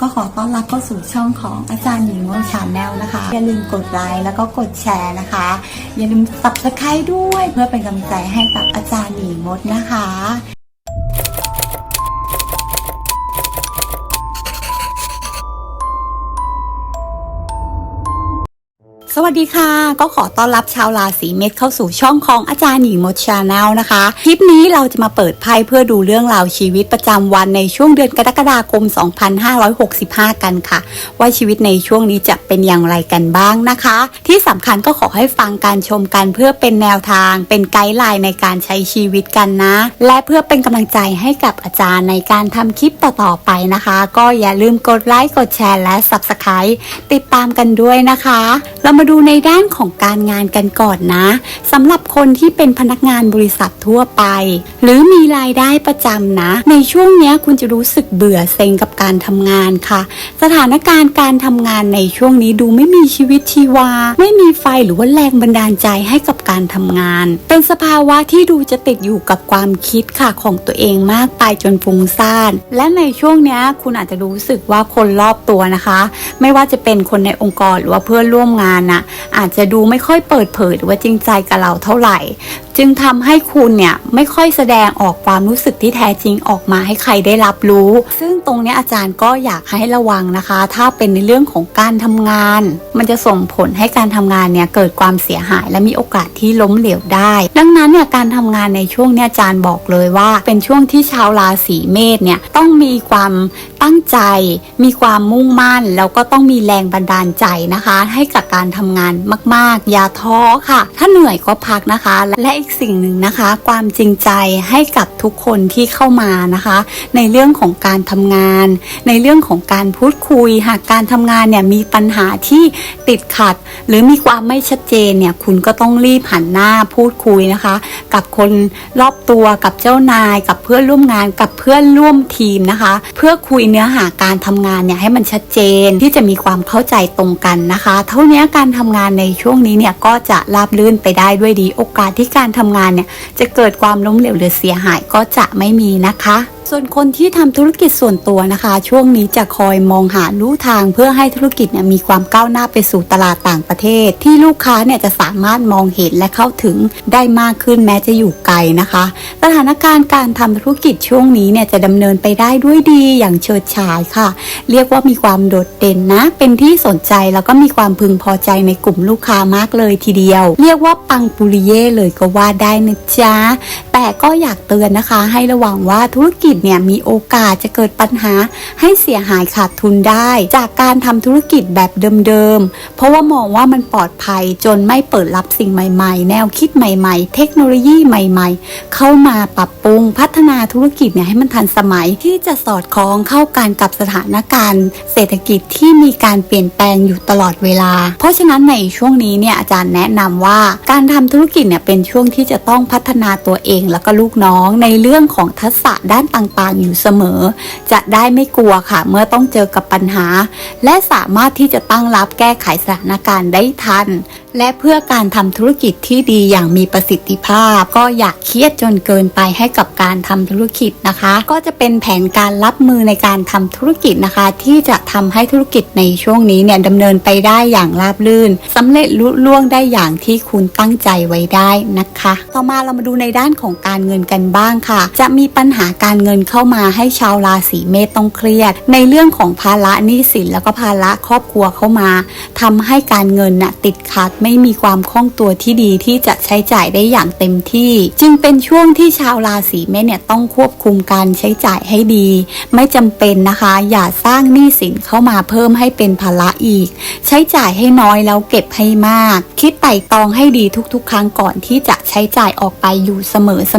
ก็ขอต้อนรับเข้าสู่ช่องของอาจารย์หญิงวงชาแนลนะคะ อย่าลืมกดไลค์แล้วก็กดแชร์นะคะ อย่าลืมตับสไครด้วยเพื่อเป็นกำลังใจให้กับอาจารย์หญิงมดนะคะ สวัสดีค่ะ ก็ขอต้อนรับชาวราศีเมษเข้าสู่ช่องของอาจารย์หญิงมดชาแนลนะคะ คลิปนี้เราจะมาเปิดไพ่เพื่อดูเรื่องราวชีวิตประจำวันในช่วงเดือนกรกฎาคม 2565 กันค่ะ ว่าชีวิตในช่วงนี้จะเป็นอย่างไรกันบ้างนะคะ ที่สำคัญก็ขอให้ฟังการชมกันเพื่อเป็นแนวทาง เป็นไกด์ไลน์ในการใช้ชีวิตกันนะ และเพื่อเป็นกำลังใจให้กับอาจารย์ในการทำคลิปต่อๆไปนะคะ ก็อย่าลืมกดไลค์กดแชร์และ Subscribe ติดตามกันด้วยนะคะ เรามาดูในด้านของการงานกันก่อนนะสำหรับคนที่เป็นพนักงานบริษัททั่วไป หรือมีรายได้ประจำนะ ในช่วงนี้คุณจะรู้สึกเบื่อเซ็งกับการทำงานค่ะ สถานการณ์การทำงานในช่วงนี้ดูไม่มีชีวิตชีวา ไม่มีไฟหรือว่าแรงบันดาลใจให้กับการทำงาน เป็นสภาวะที่ดูจะติดอยู่กับความคิดค่ะของตัวเองมากไปจนฟุ้งซ่านและในช่วงนี้คุณอาจจะรู้สึกว่าคนรอบตัวนะคะ ไม่ว่าจะเป็นคนในองค์กรหรือว่าเพื่อนร่วมงานนะอาจจะดูไม่ค่อยเปิดเผยหรือว่าจริงใจกับเราเท่าไหร่ จึงทำให้คุณเนี่ยไม่ค่อยแสดงออกความรู้สึกที่แท้จริงออกมาให้ใครได้รับรู้ ซึ่งตรงนี้อาจารย์ก็อยากให้ระวังนะคะ ถ้าเป็นในเรื่องของการทำงาน มันจะส่งผลให้การทำงานเนี่ยเกิดความเสียหาย และมีโอกาสที่ล้มเหลวได้ ดังนั้นเนี่ยการทำงานในช่วงเนี้ยอาจารย์บอกเลยว่า เป็นช่วงที่ชาวราศีเมษเนี่ยต้องมีความตั้งใจ มีความมุ่งมั่น แล้วก็ต้องมีแรงบันดาลใจนะคะ ให้กับการทำงานมากๆ อย่าท้อค่ะ ถ้าเหนื่อยก็พักนะคะ และอีกสิ่งหนึ่งนะคะ ความจริงใจให้กับทุกคนที่เข้ามานะคะ ในเรื่องของการทำงาน ในเรื่องของการพูดคุย หากการทำงานเนี่ยมีปัญหาที่ติดขัด หรือมีความไม่ชัดเจนเนี่ยคุณก็ต้องรีบหันหน้าพูดคุยนะคะ กับคนรอบตัวกับเจ้านาย กับเพื่อนร่วมงานกับเพื่อนร่วมทีมนะคะ เพื่อคุยเนื้อหาการทำงานเนี่ยให้มันชัดเจนที่จะมีความเข้าใจตรงกันนะคะ เท่านี้การทำงานในช่วงนี้เนี่ยก็จะราบรื่นไปได้ด้วยดี โอกาสที่การทำงานเนี่ยจะเกิดความล้มเหลวหรือเสียหายก็จะไม่มีนะคะส่วนคนที่ทำธุรกิจส่วนตัวนะคะ ช่วงนี้จะคอยมองหาลู่ทางเพื่อให้ธุรกิจเนี่ยมีความก้าวหน้าไปสู่ตลาดต่างประเทศ ที่ลูกค้าเนี่ยจะสามารถมองเห็นและเข้าถึงได้มากขึ้นแม้จะอยู่ไกลนะคะ สถานการณ์การทำธุรกิจช่วงนี้เนี่ยจะดำเนินไปได้ด้วยดีอย่างเฉิดฉายค่ะ เรียกว่ามีความโดดเด่นนะ เป็นที่สนใจแล้วก็มีความพึงพอใจในกลุ่มลูกค้ามากเลยทีเดียว เรียกว่าปังปุริเย่เลยก็ว่าได้นะจ๊ะแต่ก็อยากเตือนนะคะ ให้ระวังว่าธุรกิจเนี่ยมีโอกาสจะเกิดปัญหาให้เสียหายขาดทุนได้ จากการทำธุรกิจแบบเดิมๆ เพราะว่ามองว่ามันปลอดภัยจนไม่เปิดรับสิ่งใหม่ๆ แนวคิดใหม่ๆ เทคโนโลยีใหม่ๆ เข้ามาปรับปรุงพัฒนาธุรกิจเนี่ยให้มันทันสมัยที่จะสอดคล้องเข้ากันกับสถานการณ์ เศรษฐกิจที่มีการเปลี่ยนแปลงอยู่ตลอดเวลา เพราะฉะนั้นในช่วงนี้เนี่ยอาจารย์แนะนำว่าการทำธุรกิจเนี่ยเป็นช่วงที่จะต้องพัฒนาตัวเองแล้วก็ลูกน้องในเรื่องของทักษะด้านต่างๆ อยู่เสมอ จะได้ไม่กลัวค่ะ เมื่อต้องเจอกับปัญหา และสามารถที่จะตั้งรับแก้ไขสถานการณ์ได้ทันและเพื่อการทำธุรกิจที่ดีอย่างมีประสิทธิภาพ ก็อยากเครียดจนเกินไปให้กับการทำธุรกิจนะคะ ก็จะเป็นแผนการรับมือในการทำธุรกิจนะคะ ที่จะทำให้ธุรกิจในช่วงนี้เนี่ยดำเนินไปได้อย่างราบรื่นสำเร็จลุล่วงได้อย่างที่คุณตั้งใจไว้ได้นะคะ ต่อมาเรามาดูในด้านของการเงินกันบ้างค่ะ จะมีปัญหาการเงินเข้ามาให้ชาวราศีเมษต้องเครียด ในเรื่องของภาระหนี้สินแล้วก็ภาระครอบครัวเข้ามาทำให้การเงินน่ะติดขัดไไม่มีความคล่องตัวที่ดีที่จะใช้จ่ายได้อย่างเต็มที่ จึงเป็นช่วงที่ชาวราศีเมษเนี่ยต้องควบคุมการใช้จ่ายให้ดี ไม่จำเป็นนะคะ อย่าสร้างหนี้สินเข้ามาเพิ่มให้เป็นภาระอีก ใช้จ่ายให้น้อยแล้วเก็บให้มาก คิดไต่ตองให้ดีทุกๆ ครั้งก่อนที่จะใช้จ่ายออกไปอยู่เส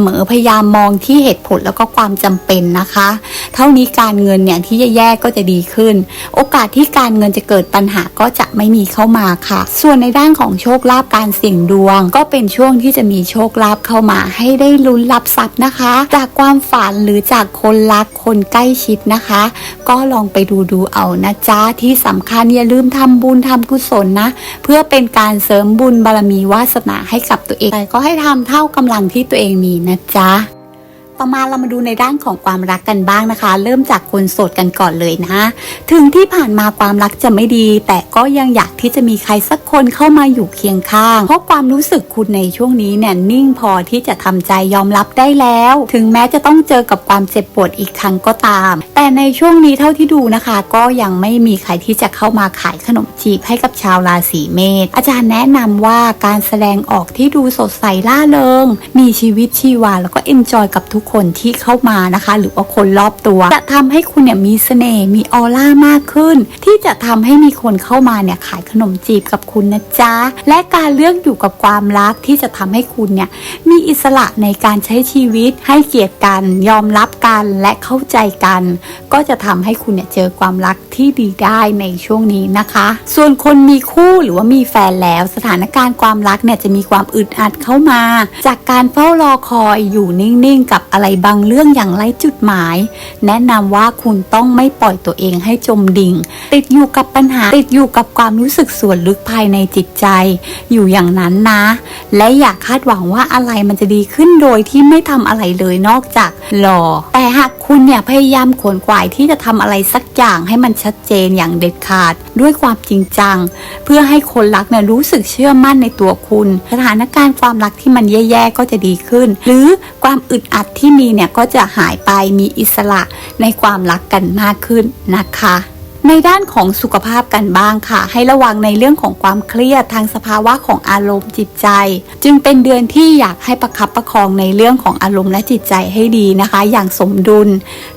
มอๆพยายามมองที่เหตุผลแล้วก็ความจำเป็นนะคะ เท่านี้การเงินเนี่ยที่แย่ๆก็จะดีขึ้น โอกาสที่การเงินจะเกิดปัญหาก็จะไม่มีเข้ามาค่ะ ส่วนในด้านของของโชคลาภการเสี่ยงดวง ก็เป็นช่วงที่จะมีโชคลาภเข้ามาให้ได้ลุ้นรับทรัพย์นะคะ จากความฝันหรือจากคนรักคนใกล้ชิดนะคะ ก็ลองไปดูดูเอานะจ๊ะที่สำคัญอย่าลืมทำบุญทำกุศลนะ เพื่อเป็นการเสริมบุญบารมีวาสนาให้กับตัวเองก็ให้ทำเท่ากำลังที่ตัวเองมีนะจ๊ะ ต่อมาเรามาดูในด้านของความรักกันบ้างนะคะ เริ่มจากคนโสดกันก่อนเลยนะถึงที่ผ่านมาความรักจะไม่ดี แต่ก็ยังอยากที่จะมีใครสักคนเข้ามาอยู่เคียงข้าง เพราะความรู้สึกคุณในช่วงนี้เนี่ยนิ่งพอที่จะทำใจยอมรับได้แล้ว ถึงแม้จะต้องเจอกับความเจ็บปวดอีกครั้งก็ตาม แต่ในช่วงนี้เท่าที่ดูนะคะ ก็ยังไม่มีใครที่จะเข้ามาขายขนมจีบให้กับชาวราศีเมษอาจารย์แนะนำว่าการแสดงออกที่ดูสดใสล่าเริงมีชีวิตชีวาแล้วก็เอนจอยกับทุกคนที่เข้ามานะคะ หรือว่าคนรอบตัว จะทำให้คุณเนี่ยมีเสน่ห์มีออร่ามากขึ้น ที่จะทำให้มีคนเข้ามาเนี่ยขายขนมจีบกับคุณนะจ๊ะและการเลือกอยู่กับความรักที่จะทำให้คุณเนี่ยมีอิสระในการใช้ชีวิตให้เกียรติกัน ยอมรับกันและเข้าใจกัน ก็จะทำให้คุณเนี่ยเจอความรักที่ดีได้ในช่วงนี้นะคะ ส่วนคนมีคู่หรือว่ามีแฟนแล้วสถานการณ์ความรักเนี่ยจะมีความอึดอัดเข้ามา จากการเฝ้ารอคอยอยู่นิ่งๆกับอะไรบางเรื่องอย่างไร้จุดหมาย แนะนำว่าคุณต้องไม่ปล่อยตัวเองให้จมดิ่ง ติดอยู่กับปัญหา ติดอยู่กับความรู้สึกส่วนลึกภายในจิตใจ อยู่อย่างนั้นนะ และอย่าคาดหวังว่าอะไรมันจะดีขึ้นโดยที่ไม่ทำอะไรเลยนอกจากรอแต่หากคุณเนี่ยพยายามขวนขวายที่จะทำอะไรสักอย่างให้มันชัดเจนอย่างเด็ดขาด ด้วยความจริงจัง เพื่อให้คนรักเนี่ยรู้สึกเชื่อมั่นในตัวคุณ สถานการณ์ความรักที่มันแย่ๆก็จะดีขึ้น หรือความอึดอัดที่มีเนี่ยก็จะหายไปมีอิสระในความรักกันมากขึ้นนะคะ ในด้านของสุขภาพกันบ้างค่ะ ให้ระวังในเรื่องของความเครียดทางสภาวะของอารมณ์จิตใจ จึงเป็นเดือนที่อยากให้ประคับประคองในเรื่องของอารมณ์และจิตใจให้ดีนะคะ อย่างสมดุล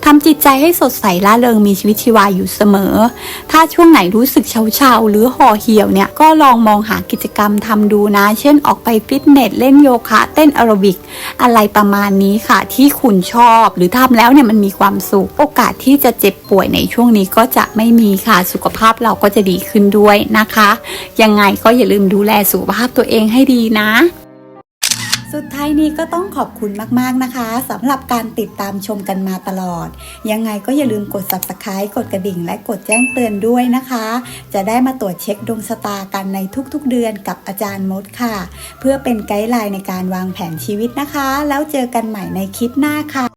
ทำจิตใจให้สดใสล่าเริงมีชีวิตชีวาอยู่เสมอ ถ้าช่วงไหนรู้สึกเฉาๆหรือห่อเหี่ยวเนี่ยก็ลองมองหากิจกรรมทำดูนะ เช่นออกไปฟิตเนสเล่นโยคะเต้นแอโรบิก อะไรประมาณนี้ค่ะ ที่คุณชอบ หรือทำแล้วเนี่ยมันมีความสุข โอกาสที่จะเจ็บป่วยในช่วงนี้ก็จะไม่มีค่ะ สุขภาพเราก็จะดีขึ้นด้วยนะคะ ยังไงก็อย่าลืมดูแลสุขภาพตัวเองให้ดีนะสุดท้ายนี้ก็ต้องขอบคุณมากๆนะคะสำหรับการติดตามชมกันมาตลอด ยังไงก็อย่าลืมกด subscribe กดกระดิ่ง และกดแจ้งเตือนด้วยนะคะ จะได้มาตรวจเช็คดวงชะตากันในทุกๆเดือนกับอาจารย์มดค่ะ เพื่อเป็นไกด์ไลน์ในการวางแผนชีวิตนะคะ แล้วเจอกันใหม่ในคลิปหน้าค่ะ